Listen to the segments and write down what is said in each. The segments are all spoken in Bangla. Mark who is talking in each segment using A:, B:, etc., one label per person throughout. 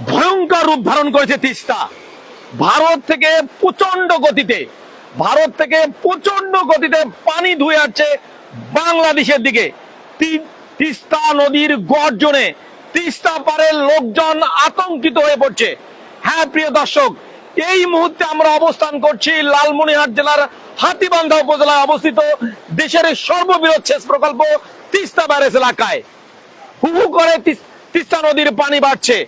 A: ভয়ঙ্কর রূপ ধারণ করেছে তিস্তা। ভারত থেকে প্রচণ্ড গতিতে, ভারত থেকে প্রচণ্ড গতিতে পানি ধুয়ে আসছে বাংলাদেশের দিকে। তিস্তা নদীর গর্জনে তিস্তা পারের লোকজন আতঙ্কিত হয়ে পড়ছে। হ্যাঁ প্রিয় দর্শক, এই মুহূর্তে আমরা অবস্থান করছি লালমনিরহাট জেলার হাতিবান্ধা উপজেলায় অবস্থিত দেশের সর্ববৃহৎ সেচ প্রকল্প তিস্তা ব্যারেজ এলাকায়। হু করে তিস- তিস্তা নদীর পানি বাড়ছে।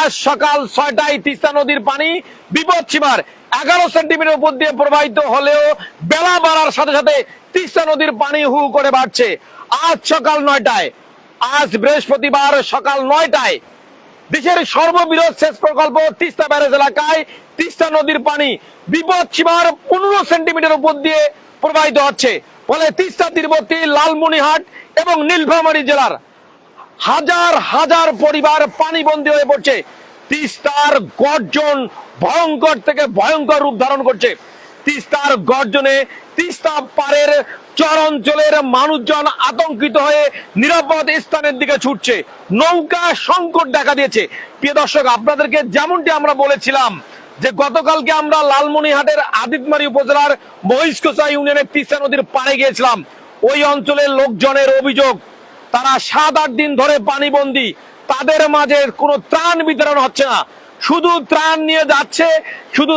A: আজ সকাল ছয়টায় তিস্তা নদীর পানি বিপদ সীমার এগারো সেন্টিমিটার উপর দিয়ে প্রবাহিত হলেও বেলা বাড়ার সাথে সাথে তিস্তা নদীর পানি হু করে বাড়ছে। আজ সকাল নয়টায়, আজ বৃহস্পতিবার সকাল নয়টায় দেশের সর্ববৃহৎ সেচ প্রকল্প তিস্তা ব্যারেজ এলাকায় তিস্তা নদীর পানি বিপদ সীমার পনেরো সেন্টিমিটার উপর দিয়ে প্রবাহিত হচ্ছে। ফলে তিস্তা তীরবর্তী লালমনিহাট এবং নীলফামারী জেলার হাজার হাজার পরিবার পানিবন্দী হয়ে পড়ছে। তিস্তার গর্জন ভয়ঙ্কর থেকে ভয়ঙ্কর রূপ ধারণ করছে। তিস্তার গর্জনে তিস্তা পারের চর অঞ্চলের মানুষজন আতঙ্কিত হয়ে নিরাপদ স্থানের দিকে ছুটছে। নৌকা সংকট দেখা দিয়েছে। প্রিয় দর্শক, আপনাদেরকে যেমনটি আমরা বলেছিলাম যে গতকালকে আমরা লালমনিহাটের আদিতমারি উপজেলার মহিষকোচা ইউনিয়নের তিস্তা নদীর পাড়ে গিয়েছিলাম। ওই অঞ্চলের লোকজনের অভিযোগ তারা সাত, আট দিন ধরে পানিবন্দী। তাদের মাঝে কোনো ত্রাণ বিতরণ হচ্ছে না। শুধু ত্রাণ নিয়ে যাচ্ছে, শুধু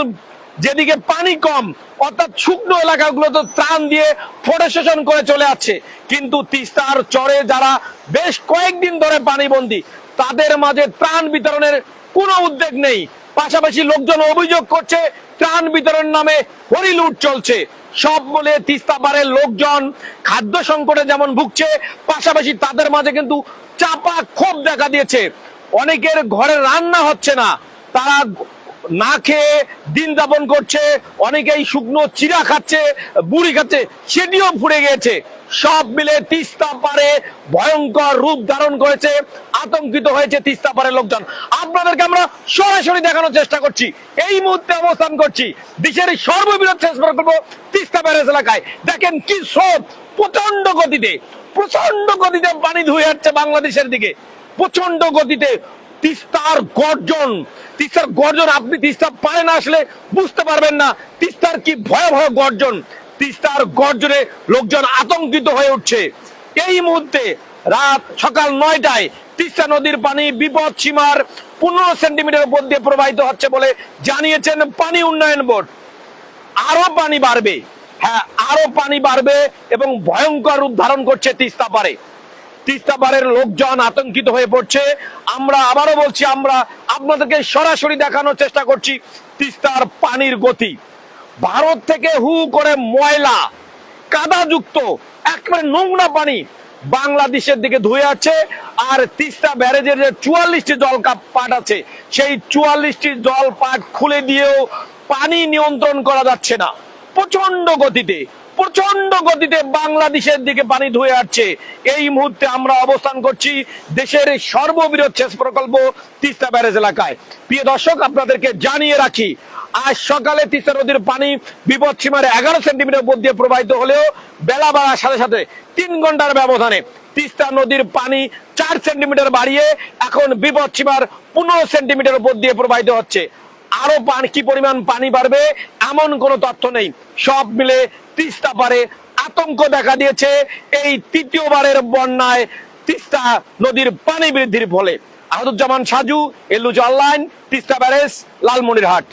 A: যেদিকে পানি কম, অর্থাৎ শুকনো এলাকাগুলো তো ত্রাণ দিয়ে ফরেস্টেশন করে চলে যাচ্ছে। কিন্তু তিস্তার চরে যারা বেশ কয়েকদিন ধরে পানিবন্দী, তাদের মাঝে ত্রাণ বিতরণের কোনো উদ্যোগ নেই। পাশাপাশি লোকজন অভিযোগ করছে, ত্রাণ বিতরণ নামে হরিলুট চলছে। সব বলে তিস্তা পাড়ের লোকজন খাদ্য সংকটে যেমন ভুগছে, পাশাপাশি তাদের মাঝে কিন্তু চাপা ক্ষোভ দেখা দিয়েছে। অনেকের ঘরে রান্না হচ্ছে না, তারা না খেয়ে দিন যাপন করছে, অনেকেই শুকনো চিরা খাচ্ছে, বুড়ি খাচ্ছে, সেটিও ফুরে গিয়েছে। সব মিলে তিস্তা পারে ভয়ঙ্কর রূপ ধারণ করেছে, আতঙ্কিত হয়েছে তিস্তা পারের লোকজন। আপনাদেরকে আমরা সরাসরি দেখানোর চেষ্টা করছি। এই মুহূর্তে অবস্থান করছি। দেশের সর্ববৃহৎ শেষ প্রকল্প তিস্তা ব্যারেজ এলাকায়। দেখেন কি স্রোত প্রচণ্ড গতিতে প্রচণ্ড গতিতে পানি ধুয়ে যাচ্ছে বাংলাদেশের দিকে। প্রচণ্ড গতিতে তিস্তার গর্জন তিস্তার গর্জন আপনি তিস্তা পারে না আসলে বুঝতে পারবেন না, তিস্তার কি ভয়াবহ গর্জন? তিস্তার গর্জনে লোকজন আতঙ্কিত হয়ে উঠছে। এই মুহূর্তে রাত সকাল নয়টায় তিস্তা নদীর পানি বিপদ সীমার পনেরো সেন্টিমিটার উপর দিয়ে প্রবাহিত হচ্ছে বলে জানিয়েছেন পানি উন্নয়ন বোর্ড। আরও পানি বাড়বে। হ্যাঁ আরও পানি বাড়বে এবং ভয়ঙ্কর রূপ ধারণ করছে তিস্তা পারে। তিস্তা পারের লোকজন আতঙ্কিত হয়ে পড়ছে। আমরা আবারও বলছি, আমরা আপনাদেরকে সরাসরি দেখানোর চেষ্টা করছি তিস্তার পানির গতি। ভারত থেকে হু করে ময়লা কাদাযুক্ত একেবারে নোংরা পানি বাংলাদেশের দিকে ধুয়ে আছে। আর তিস্তা ব্যারেজের যে চুয়াল্লিশটি জল পাট আছে, সেই চুয়াল্লিশটি জল পাট খুলে দিয়েও পানি নিয়ন্ত্রণ করা যাচ্ছে না। প্রচণ্ড গতিতে প্রচণ্ড গতিতে বাংলাদেশের দিকে পানি ধুয়ে আসছে। এই মুহূর্তে আমরা অবস্থান করছি দেশের সর্ববৃহৎ সেচ প্রকল্প তিস্তা ব্যারেজ এলাকায়। প্রিয় দর্শক, আপনাদেরকে জানিয়ে রাখি, আজ সকালে তিস্তা নদীর পানি বিপদ সীমার এগারো সেন্টিমিটার উপর দিয়ে প্রবাহিত হলেও বেলা বাড়ার সাথে সাথে তিন ঘণ্টার ব্যবধানে তিস্তা নদীর পানি চার সেন্টিমিটার বাড়িয়ে এখন বিপদ সীমার পনেরো সেন্টিমিটার উপর দিয়ে প্রবাহিত হচ্ছে। আরও পানি, কি পরিমাণ পানি বাড়বে এমন কোনো তথ্য নেই। সব মিলে তিস্তা পারে আতঙ্ক দেখা দিয়েছে। এই তৃতীয়বারের বন্যায় তিস্তা নদীর পানি বৃদ্ধির ফলে। আহমদুজ্জামান সাজু, এলুজ অনলাইন, তিস্তা ব্যারেজ, লালমনিরহাট।